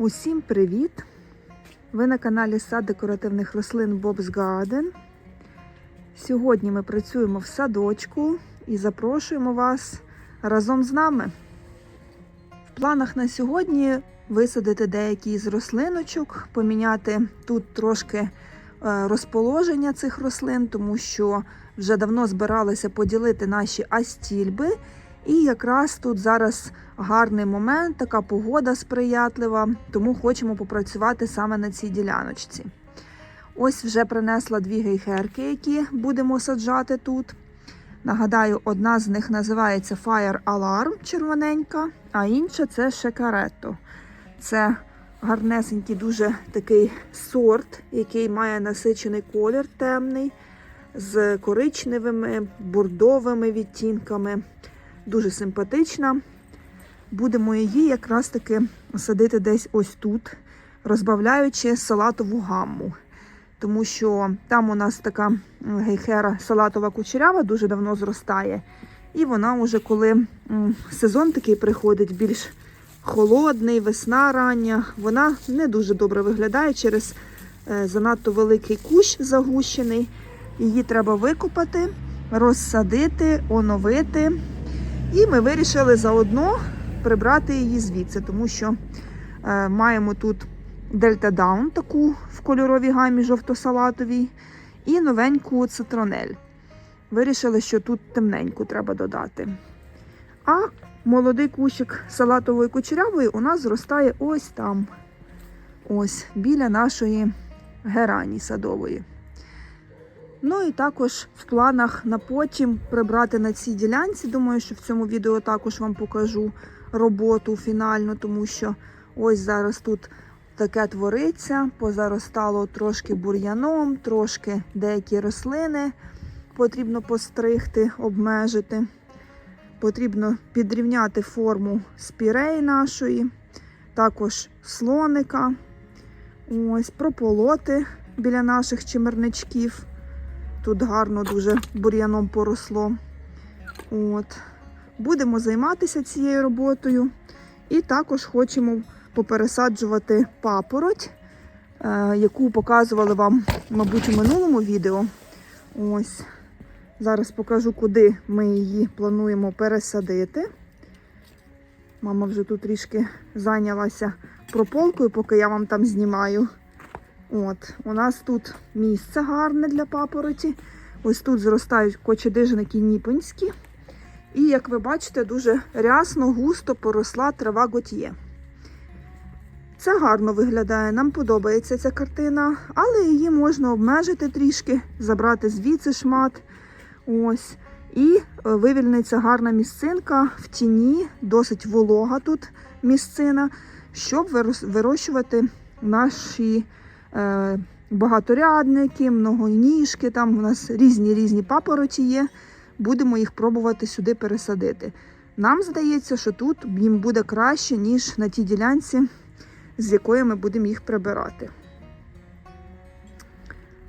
Усім привіт! Ви на каналі Сад декоративних рослин Bob's Garden. Сьогодні ми працюємо в садочку і запрошуємо вас разом з нами. В планах на сьогодні висадити деякі з рослиночок, поміняти тут трошки е, розположення цих рослин, тому що вже давно збиралися поділити наші астільби. І якраз тут зараз гарний момент, така погода сприятлива, тому хочемо попрацювати саме на цій діляночці. Ось вже принесла дві гейхерки, які будемо саджати тут. Нагадаю, одна з них називається Fire Alarm червоненька, а інша це Шекаретто. Це гарнесенький дуже такий сорт, який має насичений колір темний, з коричневими, бордовими відтінками. Дуже симпатична. Будемо її якраз таки садити десь ось тут, розбавляючи салатову гамму. Тому що там у нас така гейхера салатова кучерява дуже давно зростає. І вона вже коли сезон такий приходить, більш холодний, весна рання, вона не дуже добре виглядає через занадто великий кущ загущений. Її треба викопати, розсадити, оновити. І ми вирішили заодно прибрати її звідси, тому що е, маємо тут Дельта Даун, таку в кольоровій гамі жовто-салатовій, і новеньку цитронель. Вирішили, що тут темненьку треба додати. А молодий кущик салатової кучерявої у нас зростає ось там, ось біля нашої герані садової. Ну і також в планах на потім прибрати на цій ділянці. Думаю, що в цьому відео також вам покажу роботу фінальну, тому що ось зараз тут таке твориться, позаростало трошки бур'яном, трошки деякі рослини потрібно постригти, обмежити. Потрібно підрівняти форму спірей нашої, також слоника, ось прополоти біля наших чимерничків. Тут гарно дуже бур'яном поросло. От. Будемо займатися цією роботою. І також хочемо попересаджувати папороть, е, яку показували вам, мабуть, у минулому відео. Ось. Зараз покажу, куди ми її плануємо пересадити. Мама вже тут трішки зайнялася прополкою, поки я вам там знімаю. От, У нас тут місце гарне для папороті. Ось тут зростають кочедижники ніпонські. І, як ви бачите, дуже рясно, густо поросла трава готьє. Це гарно виглядає, нам подобається ця картина, але її можна обмежити трішки, забрати звідси шмат. Ось. І е, вивільниться гарна місцинка в тіні, досить волога тут місцина, щоб вирощувати наші багаторядники, многоніжки. Там у нас різні різні папороті є. Будемо їх пробувати сюди пересадити. Нам здається, що тут їм буде краще, ніж на тій ділянці, з якої ми будемо їх прибирати.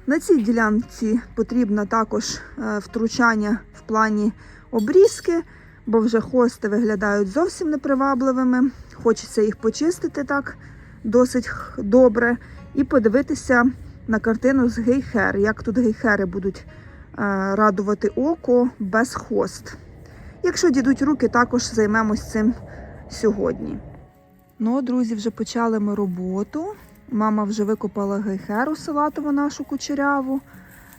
На цій ділянці потрібно також е, втручання в плані обрізки, бо вже хости виглядають зовсім непривабливими. Хочеться їх почистити так досить добре. І подивитися на картину з гейхер, як тут гейхери будуть е, радувати око без хост. Якщо дідуть руки, також займемось цим сьогодні. Ну, друзі, вже почали ми роботу. Мама вже викопала гейхеру салатову нашу кучеряву.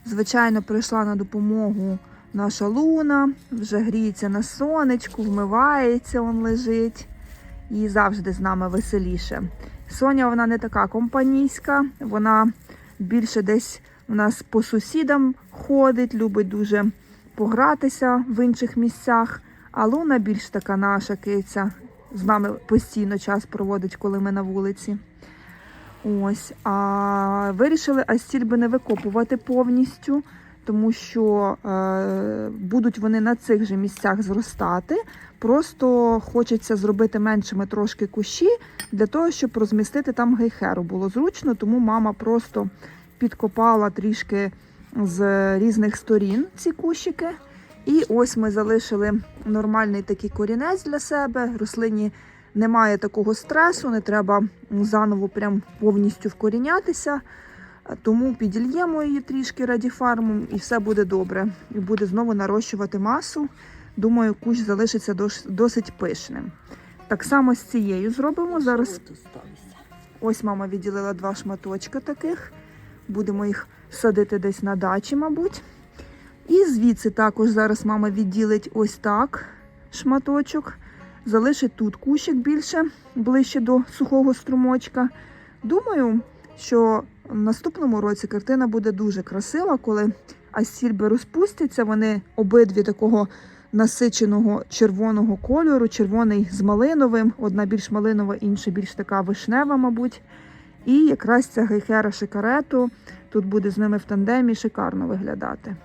Звичайно, прийшла на допомогу наша луна, вже гріється на сонечку, вмивається, он лежить. Їй завжди з нами веселіше. Соня вона не така компанійська, вона більше десь у нас по сусідам ходить, любить дуже погратися в інших місцях. А Луна більш така наша киця. З нами постійно час проводить, коли ми на вулиці. Ось. А вирішили астільби не викопувати повністю, тому що е, будуть вони на цих же місцях зростати. Просто хочеться зробити меншими трошки кущі для того, щоб розмістити там гейхеру. Було зручно, тому мама просто підкопала трішки з різних сторін ці кущики. І ось ми залишили нормальний такий корінець для себе. Рослині немає такого стресу, не треба заново прям повністю вкорінятися. Тому підільємо її трішки радіфармом і все буде добре. І буде знову нарощувати масу. Думаю, кущ залишиться досить пишним. Так само з цією зробимо. Зараз ось мама відділила два шматочка таких. Будемо їх садити десь на дачі, мабуть. І звідси також зараз мама відділить ось так шматочок. Залишить тут кущик більше, ближче до сухого струмочка. Думаю, що в наступному році картина буде дуже красива, коли астільби розпустяться. Вони обидві такого насиченого червоного кольору, червоний з малиновим, одна більш малинова, інша більш така вишнева, мабуть. І якраз ця гейхера шикарету тут буде з ними в тандемі шикарно виглядати.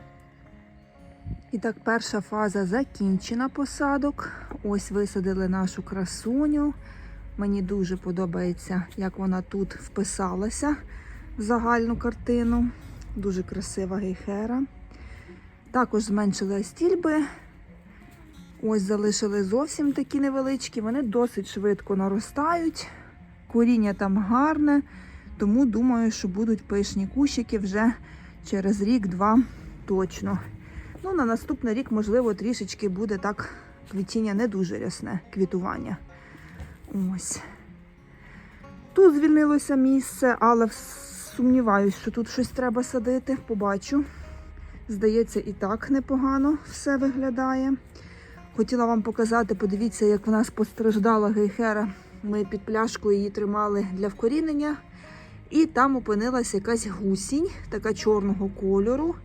І так, перша фаза закінчена посадок. Ось висадили нашу красуню. Мені дуже подобається, як вона тут вписалася загальну картину. Дуже красива гейхера. Також зменшили стільби. Ось залишили зовсім такі невеличкі. Вони досить швидко наростають. Коріння там гарне, тому думаю, що будуть пишні кущики вже через рік-два точно. Ну, на наступний рік, можливо, трішечки буде так квітіння не дуже рясне квітування. Ось. Тут звільнилося місце, але сумніваюсь, що тут щось треба садити. Побачу. Здається, і так непогано все виглядає. Хотіла вам показати, подивіться, як в нас постраждала гейхера. Ми під пляшкою її тримали для вкорінення. І там опинилася якась гусінь, така чорного кольору.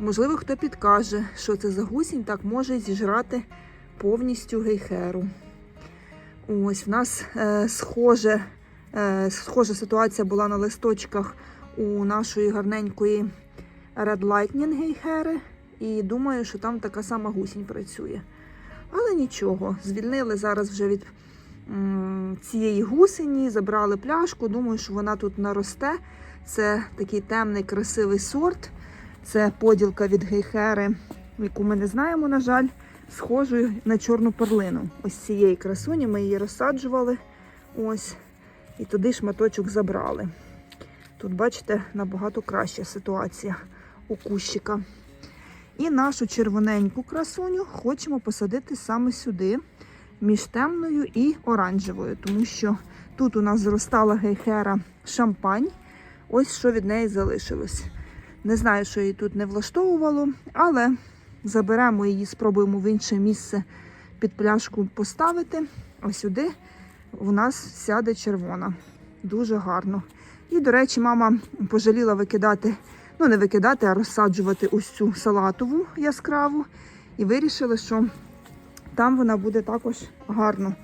Можливо, хто підкаже, що це за гусінь, так може зіжрати повністю гейхеру. Ось в нас е, схоже, схожа ситуація була на листочках у нашої гарненької Red Lightning гейхери. І думаю, що там така сама гусінь працює. Але нічого, звільнили зараз вже від цієї гусені, забрали пляшку. Думаю, що вона тут наросте. Це такий темний, красивий сорт. Це поділка від гейхери, яку ми не знаємо, на жаль, схожою на чорну перлину. Ось цієї красуні ми її розсаджували. Ось. І туди шматочок забрали. Тут, бачите, набагато краща ситуація у кущика. І нашу червоненьку красуню хочемо посадити саме сюди, між темною і оранжевою, тому що тут у нас зростала гейхера шампань. Ось що від неї залишилось. Не знаю, що її тут не влаштовувало, але заберемо її, спробуємо в інше місце під пляшку поставити. Ось сюди у нас сяде червона. Дуже гарно. І, до речі, мама пожаліла викидати, ну не викидати, а розсаджувати ось цю салатову яскраву. І вирішили, що там вона буде також гарно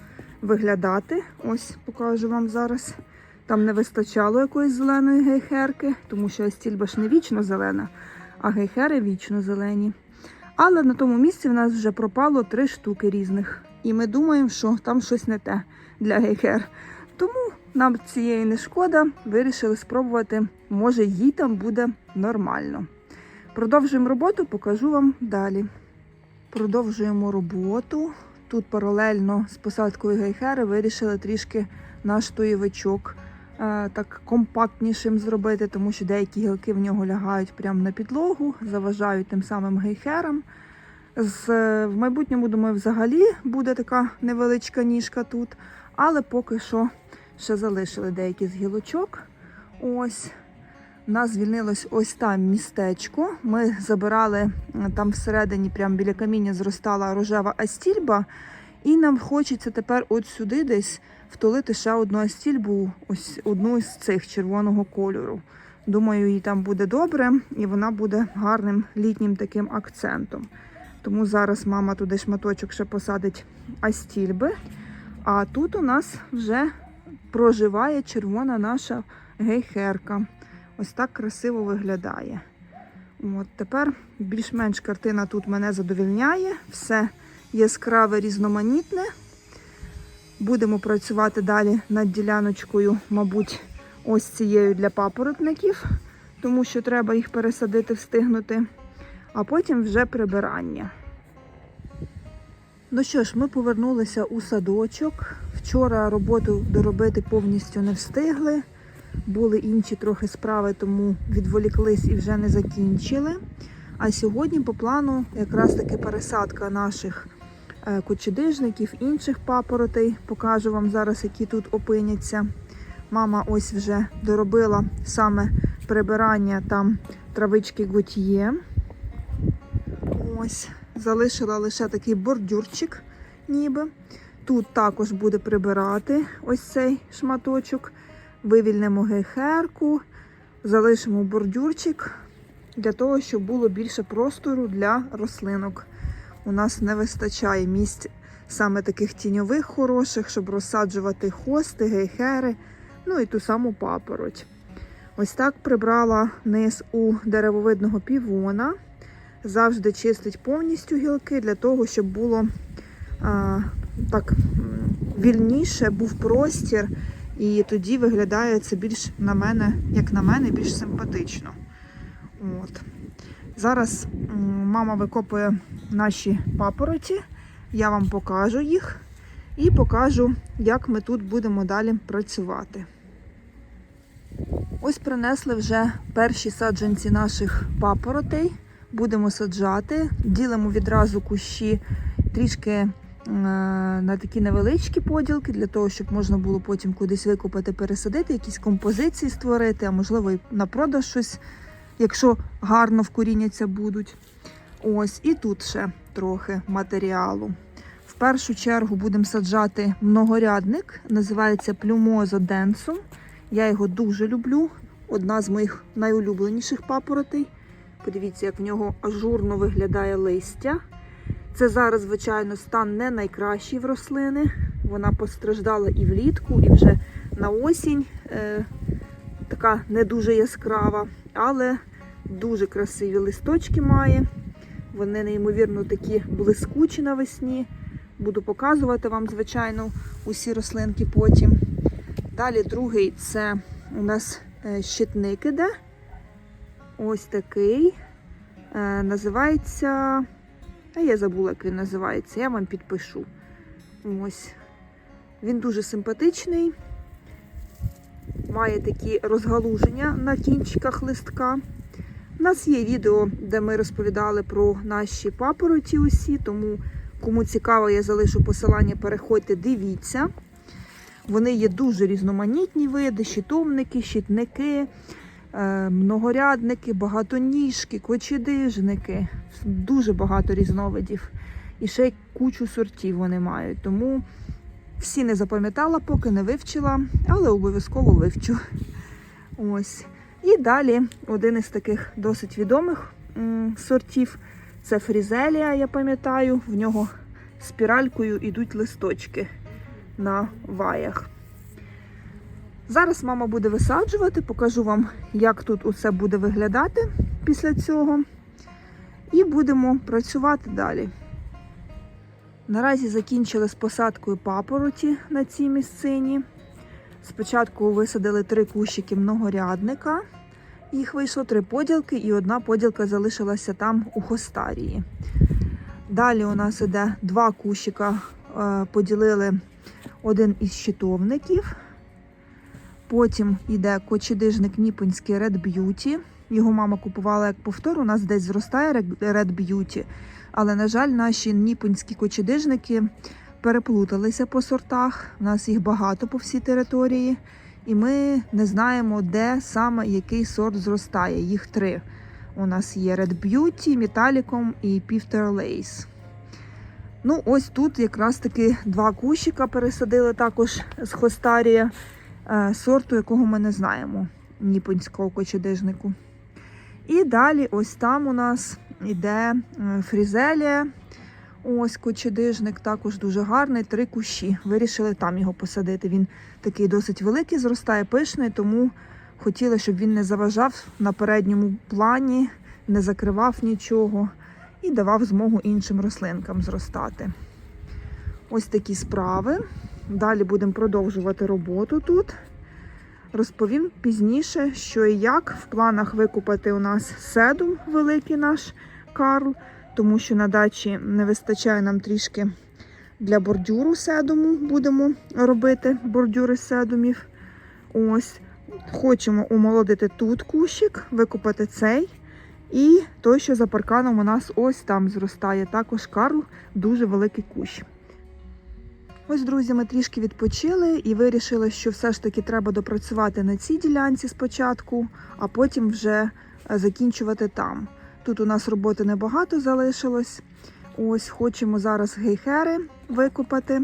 виглядати. Ось покажу вам зараз. Там не вистачало якоїсь зеленої гейхерки, тому що стільба ж не вічно зелена, а гейхери вічно зелені. Але на тому місці в нас вже пропало три штуки різних. І ми думаємо, що там щось не те для гейхер. Тому нам цієї не шкода, вирішили спробувати, може їй там буде нормально. Продовжуємо роботу, покажу вам далі. Продовжуємо роботу. Тут паралельно з посадкою гейхери вирішили трішки наш тоєвичок е, так компактнішим зробити, тому що деякі гілки в нього лягають прямо на підлогу, заважають тим самим гейхерам. З, в майбутньому, думаю, взагалі буде така невеличка ніжка тут, але поки що ще залишили деякі з гілочок. Ось. Нас звільнилось ось там містечко. Ми забирали е, там всередині, прямо біля каміння, зростала рожева астільба. І нам хочеться тепер от сюди десь втулити ще одну астільбу, ось одну з цих червоного кольору. Думаю, їй там буде добре і вона буде гарним літнім таким акцентом. Тому зараз мама туди шматочок ще посадить астільби. А тут у нас вже проживає червона наша гейхерка. Ось так красиво виглядає. От Тепер більш-менш картина тут мене задовільняє. Все яскраве, різноманітне. Будемо працювати далі над діляночкою, мабуть, ось цією для папоротників, тому що треба їх пересадити, встигнути. А потім вже прибирання. Ну що ж, ми повернулися у садочок. Вчора роботу доробити повністю не встигли. Були інші трохи справи, тому відволіклись і вже не закінчили. А сьогодні по плану якраз таки пересадка наших е, кочедижників, інших папоротей. Покажу вам зараз, які тут опиняться. Мама ось вже доробила саме прибирання там травички готьє. Ось, залишила лише такий бордюрчик, ніби. Тут також буде прибирати ось цей шматочок. Вивільнимо гейхерку, залишимо бордюрчик для того, щоб було більше простору для рослинок. У нас не вистачає місць саме таких тіньових хороших, щоб розсаджувати хости, гейхери, ну і ту саму папороть. Ось так прибрала низ у деревовидного півона. Завжди чистить повністю гілки для того, щоб було а, так вільніше, був простір. І тоді виглядає це більш на мене, як на мене, більш симпатично. От. Зараз мама викопує наші папороті. Я вам покажу їх і покажу, як ми тут будемо далі працювати. Ось принесли вже перші саджанці наших папоротей. Будемо саджати, ділимо відразу кущі трішки е, на такі невеличкі поділки, для того, щоб можна було потім кудись викопати, пересадити, якісь композиції створити, а можливо і на продаж щось, якщо гарно вкоріняться будуть. Ось і тут ще трохи матеріалу. В першу чергу будемо саджати многорядник, називається Плюмозо Денсум. Я його дуже люблю. Одна з моїх найулюбленіших папоротей. Подивіться, як в нього ажурно виглядає листя. Це зараз, звичайно, стан не найкращий в рослини. Вона постраждала і влітку, і вже на осінь е, така не дуже яскрава, але дуже красиві листочки має. Вони неймовірно такі блискучі навесні. Буду показувати вам, звичайно, усі рослинки потім. Далі другий це у нас е, щитник іде. Ось такий. Е, називається. А я забула, як він називається, я вам підпишу. Ось. Він дуже симпатичний. Має такі розгалуження на кінчиках листка. У нас є відео, де ми розповідали про наші папороті усі, тому кому цікаво, я залишу посилання, переходьте, дивіться. Вони є дуже різноманітні види, щитовники, щитники, многорядники, багатоніжки, кочедижники. Дуже багато різновидів. І ще й кучу сортів вони мають. Тому всі не запам'ятала, поки не вивчила, але обов'язково вивчу. Ось. І далі один із таких досить відомих сортів це фрізелія, я пам'ятаю. В нього спіралькою йдуть листочки на ваях. Зараз мама буде висаджувати, покажу вам, як тут усе буде виглядати після цього. І будемо працювати далі. Наразі закінчили з посадкою папороті на цій місцині. Спочатку висадили три кущики многорядника. Їх вийшло три поділки, і одна поділка залишилася там у хостарії. Далі у нас іде два кущика, е, поділили один із щитовників. Потім йде кочедижник Ніпонський Red Beauty. Його мама купувала як повтор. У нас десь зростає Red Beauty. Але, на жаль, наші ніпонські кочедижники переплуталися по сортах. У нас їх багато по всій території. І ми не знаємо, де саме який сорт зростає. Їх три. У нас є Red Beauty, Metallicum і Pifter Lace. Ну, ось тут якраз таки два кущика пересадили також з хостарія, сорту, якого ми не знаємо, ніпонського кочедижнику. І далі, ось там у нас іде е, фрізелія. Ось кочедижник, також дуже гарний, три кущі. Вирішили там його посадити. Він такий досить великий, зростає пишний, тому хотіли, щоб він не заважав на передньому плані, не закривав нічого і давав змогу іншим рослинкам зростати. Ось такі справи. Далі будемо продовжувати роботу тут. Розповім пізніше, що і як. В планах викупати у нас седум великий наш Карл, тому що на дачі не вистачає нам трішки для бордюру седуму будемо робити бордюри седумів. Ось. Хочемо умолодити тут кущик, викопати цей. І той, що за парканом у нас ось там зростає. Також Карл дуже великий кущ. Ось, друзі, ми трішки відпочили і вирішили, що все ж таки треба допрацювати на цій ділянці спочатку, а потім вже е, закінчувати там. Тут у нас роботи небагато залишилось. Ось хочемо зараз гейхери викопати.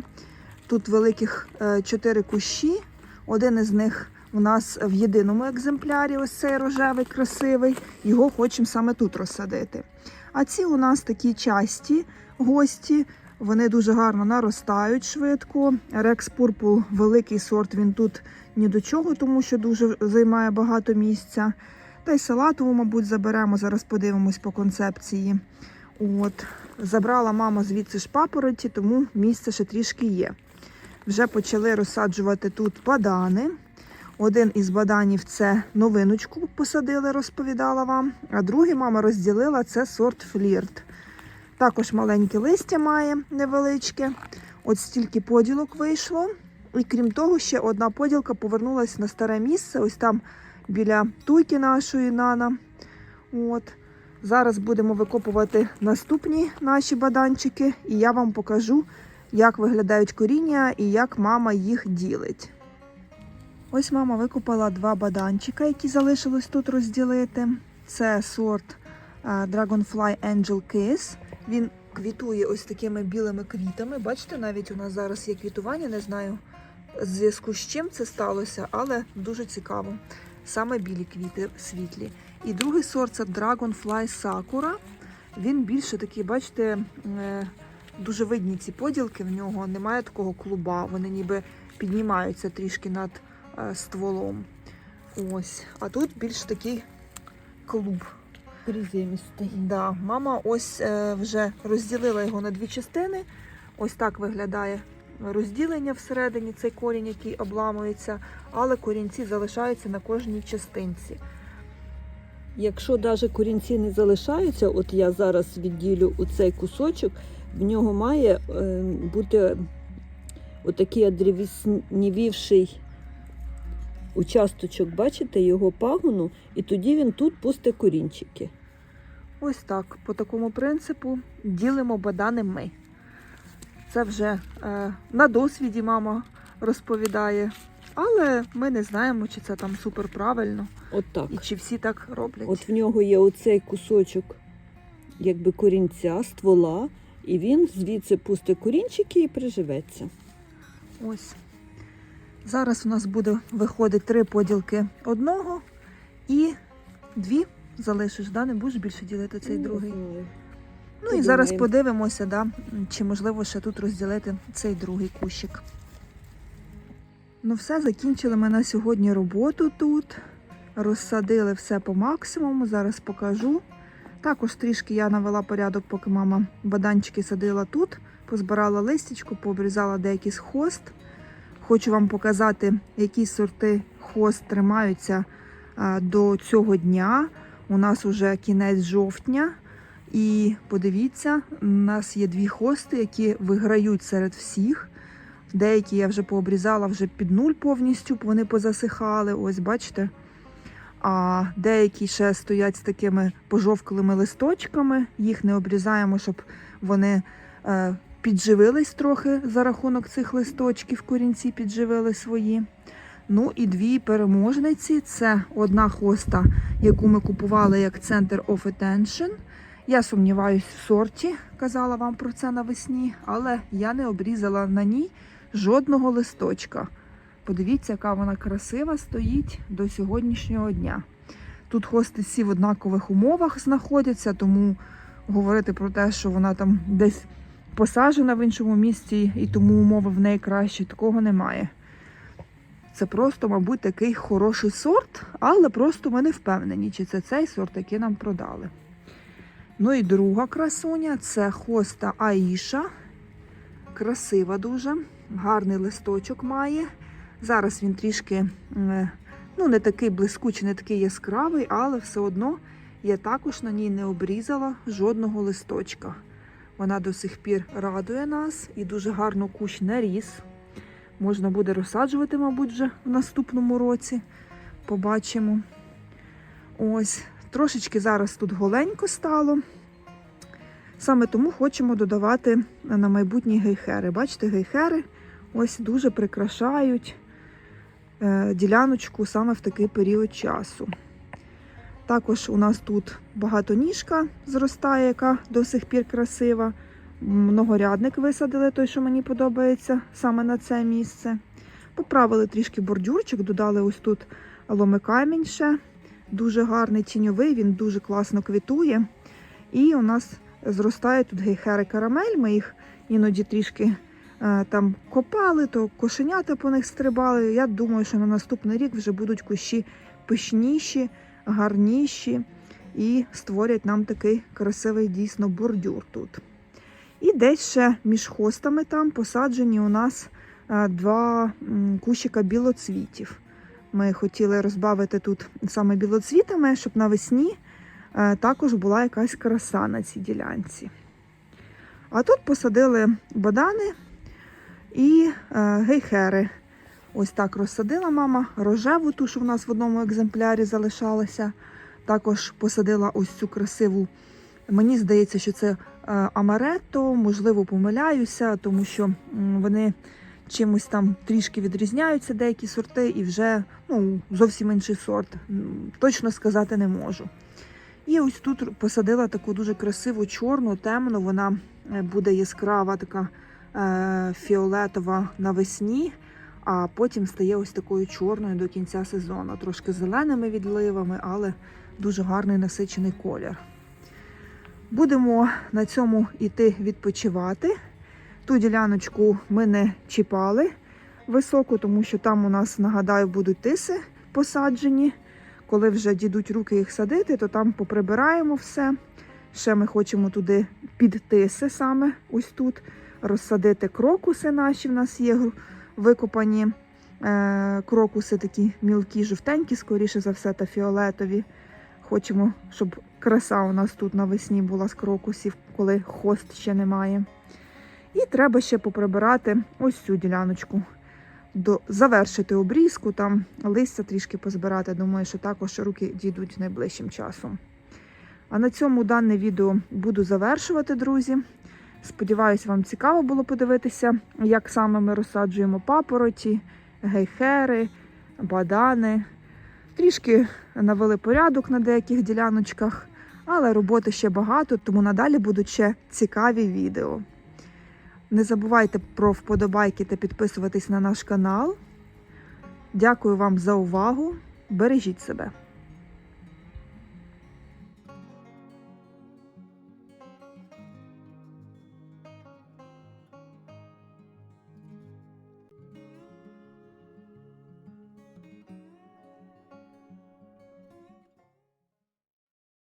Тут великих е, чотири кущі. Один із них у нас в єдиному екземплярі, ось цей рожевий, красивий. Його хочемо саме тут розсадити. А ці у нас такі часті гості. Вони дуже гарно наростають швидко. Рекс Purple великий сорт, він тут ні до чого, тому що дуже займає багато місця. Та й салатову, мабуть, заберемо. Зараз подивимось по концепції. От. Забрала мама звідси ж папороті, тому місце ще трішки є. Вже почали розсаджувати тут бадани. Один із баданів це новиночку посадили, розповідала вам. А другий мама розділила це сорт флірт. Також маленьке листя має невеличке. От стільки поділок вийшло. І крім того, ще одна поділка повернулася на старе місце, ось там біля туйки нашої нана. От. Зараз будемо викопувати наступні наші баданчики, і я вам покажу, як виглядають коріння і як мама їх ділить. Ось мама викопала два баданчика, які залишилось тут розділити. Це сорт е, Dragonfly Angel Kiss. Він квітує ось такими білими квітами. Бачите, навіть у нас зараз є квітування, не знаю в зв'язку з чим це сталося, але дуже цікаво. Саме білі квіти світлі. І другий сорт це Dragonfly Sakura. Він більше такий, бачите, е, дуже видні ці поділки в нього. Немає такого клуба, вони ніби піднімаються трішки над е, стволом. Ось. А тут більш такий клуб. Приземистий. Да, мама ось е, вже розділила його на дві частини. Ось так виглядає розділення всередині, цей корінь, який обламується, але корінці залишаються на кожній частинці. Якщо навіть корінці не залишаються, от я зараз відділю у цей кусочок, в нього має е, бути отакий одрівіснівівший участочок, бачите, його пагону, і тоді він тут пусте корінчики. Ось так, по такому принципу ділимо бадани ми. Це вже е, на досвіді мама розповідає. Але ми не знаємо, чи це там супер правильно От так. і чи всі так роблять. От в нього є оцей кусочок, якби корінця, ствола, і він звідси пусте корінчики і приживеться. Ось. Зараз у нас буде виходить три поділки одного і дві залишиш, да? не будеш більше ділити цей Не другий. знаю. Ну і зараз Подумаємо. подивимося, да, чи можливо ще тут розділити цей другий кущик. Ну, все, закінчили ми на сьогодні роботу тут. Розсадили все по максимуму, зараз покажу. Також трішки я навела порядок, поки мама баданчики садила тут, позбирала листячку, пообрізала деякий хост. Хочу вам показати, які сорти хост тримаються до цього дня. У нас уже кінець жовтня. І подивіться, у нас є дві хости, які виграють серед всіх. Деякі я вже пообрізала вже під нуль повністю, вони позасихали. Ось бачите. А деякі ще стоять з такими пожовклими листочками. Їх не обрізаємо, щоб вони е, підживились трохи за рахунок цих листочків, корінці підживили свої. Ну і дві переможниці. Це одна хоста, яку ми купували як Center of Attention. Я сумніваюсь в сорті, казала вам про це навесні, але я не обрізала на ній жодного листочка. Подивіться, яка вона красива стоїть до сьогоднішнього дня. Тут хости всі в однакових умовах знаходяться, тому говорити про те, що вона там десь посаджена в іншому місці і тому умови в неї кращі, такого немає. Це просто, мабуть, такий хороший сорт, але просто ми не впевнені, чи це цей сорт, який нам продали. Ну і друга красуня це хоста Аїша. Красива дуже, гарний листочок має. Зараз він трішки ну, не такий блискучий, не такий яскравий, але все одно я також на ній не обрізала жодного листочка. Вона до сих пір радує нас і дуже гарно кущ наріс. Можна буде розсаджувати, мабуть, вже в наступному році. Побачимо. Ось, трошечки зараз тут голенько стало. Саме тому хочемо додавати на майбутні гейхери. Бачите, гейхери ось дуже прикрашають е, діляночку саме в такий період часу. Також у нас тут багатоніжка зростає, яка до сих пір красива. Многорядник висадили, той, що мені подобається саме на це місце. Поправили трішки бордюрчик, додали ось тут ломикамінь ще. Дуже гарний тіньовий, він дуже класно квітує. І у нас зростає тут гейхери карамель. Ми їх іноді трішки е, там копали, то кошенята по них стрибали. Я думаю, що на наступний рік вже будуть кущі пишніші, гарніші і створять нам такий красивий дійсно бордюр тут. І десь ще між хостами там посаджені у нас е, два кущика білоцвітів. Ми хотіли розбавити тут саме білоцвітами, щоб навесні е, також була якась краса на цій ділянці. А тут посадили бадани і е, гейхери. Ось так розсадила мама рожеву, ту, що в нас в одному екземплярі залишалася. Також посадила ось цю красиву. Мені здається, що це е, амаретто, можливо, помиляюся, тому що вони чимось там трішки відрізняються деякі сорти, і вже ну, зовсім інший сорт. Точно сказати не можу. І ось тут посадила таку дуже красиву чорну, темну. Вона е, буде яскрава, така е, фіолетова навесні, а потім стає ось такою чорною до кінця сезону. Трошки зеленими відливами, але дуже гарний насичений колір. Будемо на цьому йти відпочивати. Ту діляночку ми не чіпали високу, тому що там у нас, нагадаю, будуть тиси посаджені. Коли вже дійдуть руки їх садити, то там поприбираємо все. Ще ми хочемо туди під тиси саме ось тут розсадити крокуси наші. В нас є викопані е, крокуси такі мілкі, жовтенькі, скоріше за все, та фіолетові. Хочемо, щоб краса у нас тут навесні була з крокусів, коли хост ще немає. І треба ще поприбирати ось цю діляночку. До, завершити обрізку, там листя трішки позбирати. Думаю, що також руки дійдуть найближчим часом. А на цьому дане відео буду завершувати, друзі. Сподіваюсь, вам цікаво було подивитися, як саме ми розсаджуємо папороті, гейхери, бадани. Трішки навели порядок на деяких діляночках, але роботи ще багато, тому надалі будуть ще цікаві відео. Не забувайте про вподобайки та підписуватись на наш канал. Дякую вам за увагу. Бережіть себе.